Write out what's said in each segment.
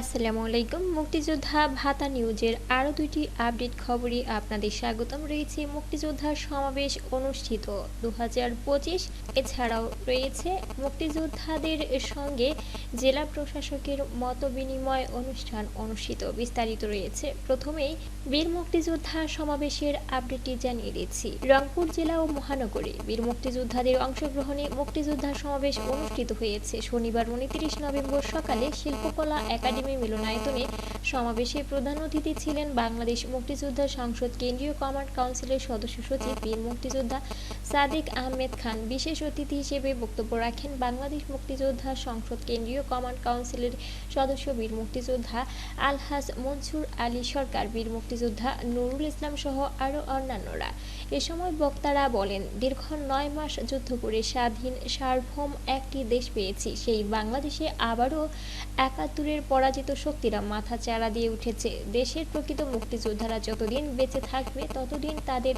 আসসালামু আলাইকুম। মুক্তিযোদ্ধা ভাতা নিউজের আরও দুইটি আপডেট খবরে আপনাদের স্বাগতম। রয়েছে মুক্তিযোদ্ধা সমাবেশ অনুষ্ঠিত দু পঁচিশ। এছাড়াও রয়েছে মুক্তিযোদ্ধাদের সঙ্গে জেলা প্রশাসকের মত বিনিময় অনুষ্ঠান অনুষ্ঠিত। বিস্তারিত রয়েছে। প্রথমেই বীর মুক্তিযোদ্ধা সমাবেশের আপডেটটি জানিয়ে দিচ্ছি। রংপুর জেলা ও মহানগরে বীর মুক্তিযোদ্ধাদের অংশগ্রহণে মুক্তিযোদ্ধা সমাবেশ অনুষ্ঠিত হয়েছে। শনিবার উনত্রিশ নভেম্বর সকালে শিল্পকলা একাডেমি মিলনায়তনে সমাবেশে প্রধান অতিথি ছিলেন বাংলাদেশ মুক্তিযোদ্ধা সংসদ কেন্দ্রীয় কমান্ড কাউন্সিলের সদস্য সচিব বীর মুক্তিযোদ্ধা সাদিক আহমেদ খান বিশেষ অতিথি হিসেবে বক্তব্য রাখেন বাংলাদেশ মুক্তিযোদ্ধা সংসদ কেন্দ্রীয় কমান্ড কাউন্সিলের সদস্য বীর মুক্তিযোদ্ধা আলহাজ মনসুর আলী সরকার, বীর মুক্তিযোদ্ধা নুরুল ইসলাম সহ আরও অন্যান্যরা। এ সময় বক্তারা বলেন, দীর্ঘ নয় মাস যুদ্ধ করে স্বাধীন সার্বভৌম একটি দেশ পেয়েছি, সেই বাংলাদেশে আবারও একাত্তরের পরাজিত শক্তিরা মাথা চারা দিয়ে উঠেছে। দেশের প্রকৃত মুক্তিযোদ্ধারা যতদিন বেঁচে থাকবে, ততদিন তাদের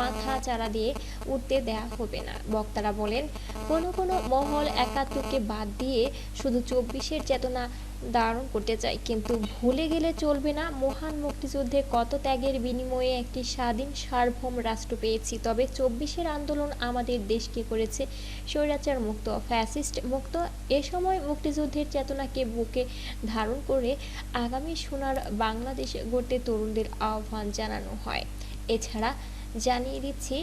মাথা চারা দিয়ে উঠতে দেয়া হবে না। বক্তারা বলেন, কোনো কোনো মহল একাত্তরকে বাদ দিয়ে শুধু চব্বিশের চেতনা ধারণ করতে চায়, কিন্তু ভুলে গেলে চলবে না। মহান মুক্তিযুদ্ধে কত ত্যাগের বিনিময়ে একটি স্বাধীন সার্বভৌম রাষ্ট্র পেয়েছি, তবে চব্বিশের আন্দোলন আমাদের দেশকে করেছে স্বৈরাচার মুক্ত, ফ্যাসিস্ট মুক্ত। এ সময় মুক্তিযুদ্ধের চেতনাকে বুকে ধারণ করে আগামী সোনার বাংলাদেশ গড়তে তরুণদের আহ্বান জানানো হয়। এছাড়া জানিয়ে দিচ্ছি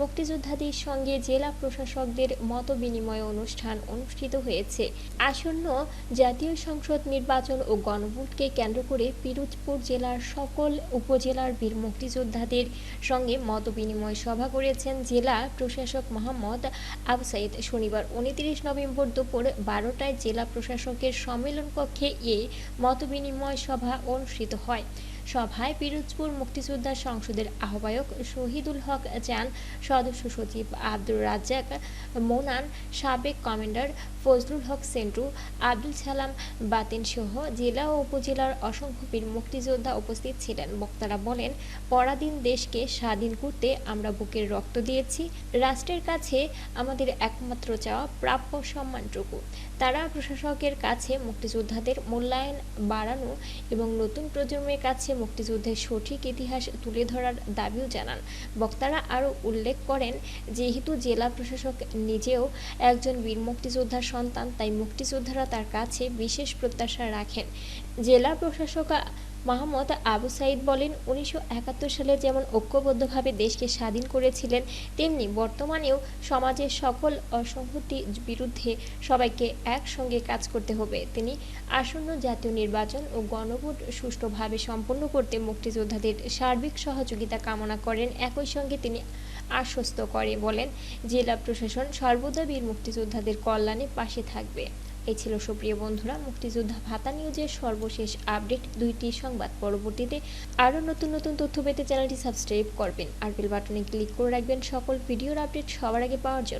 মুক্তিযোদ্ধাদের সঙ্গে জেলা প্রশাসকদের মত বিনিময় অনুষ্ঠান অনুষ্ঠিত হয়েছে। আসন্ন জাতীয় সংসদ নির্বাচন ও গণভোটকে কেন্দ্র করে পিরোজপুর জেলার সকল উপজেলার বীর মুক্তিযোদ্ধাদের সঙ্গে মত বিনিময় সভা করেছেন জেলা প্রশাসক মোহাম্মদ আবু সাইদ। শনিবার উনত্রিশ নভেম্বর দুপুর বারোটায় জেলা প্রশাসকের সম্মেলন কক্ষে এ মত বিনিময় সভা অনুষ্ঠিত হয়। সভায় পিরোজপুর মুক্তিযোদ্ধা সংসদের আহ্বায়ক শহীদুল হক চান সদস্য সচিব আব্দুর রাজ্জাক মোনান, সাবেক কমান্ডার ফজলুল হক সেন্টু, আব্দুল সালাম বাতিন সহ জেলা ও উপজেলার অসংখ্য বীর মুক্তিযোদ্ধা উপস্থিত ছিলেন। বক্তারা বলেন, পরাধীন দেশকে স্বাধীন করতে আমরা বুকের রক্ত দিয়েছি। রাষ্ট্রের কাছে আমাদের একমাত্র চাওয়া প্রাপ্য সম্মানটুকু। তারা প্রশাসকের কাছে মুক্তিযোদ্ধাদের মূল্যায়ন বাড়ানো এবং নতুন প্রজন্মের কাছে মুক্তিযুদ্ধের সঠিক ইতিহাস তুলে ধরার দাবিও জানান। বক্তারা আরও উল্লেখ করেন, যেহেতু জেলা প্রশাসক নিজেও একজন বীর মুক্তিযোদ্ধার সন্তান, তাই মুক্তিযোদ্ধারা তার কাছে বিশেষ প্রত্যাশা রাখেন। জেলা প্রশাসক মোহাম্মদ আবু সাইদ বলেন, উনিশশো একাত্তর সালে যেমন ঐক্যবদ্ধভাবে দেশকে স্বাধীন করেছিলেন, তেমনি বর্তমানেও সমাজের সকল অসংহতির বিরুদ্ধে সবাইকে একসঙ্গে কাজ করতে হবে। তিনি আসন্ন জাতীয় নির্বাচন ও গণভোট সুষ্ঠুভাবে সম্পন্ন করতে মুক্তিযোদ্ধাদের সার্বিক সহযোগিতা কামনা করেন। একই সঙ্গে তিনি আশ্বস্ত করে বলেন, জেলা প্রশাসন সর্বদা বীর মুক্তিযোদ্ধাদের কল্যাণে পাশে থাকবে। এই ছিল সুপ্রিয় বন্ধুরা, মুক্তিযোদ্ধা ভাতা নিউজের সর্বশেষ আপডেট। দুইটি সংবাদ পরবর্তীতে আরও নতুন নতুন তথ্য পেতে চ্যানেলটি সাবস্ক্রাইব করবেন। আর বেল বাটনে ক্লিক করে রাখবেন সকল ভিডিওর আপডেট সবার আগে পাওয়ার জন্য।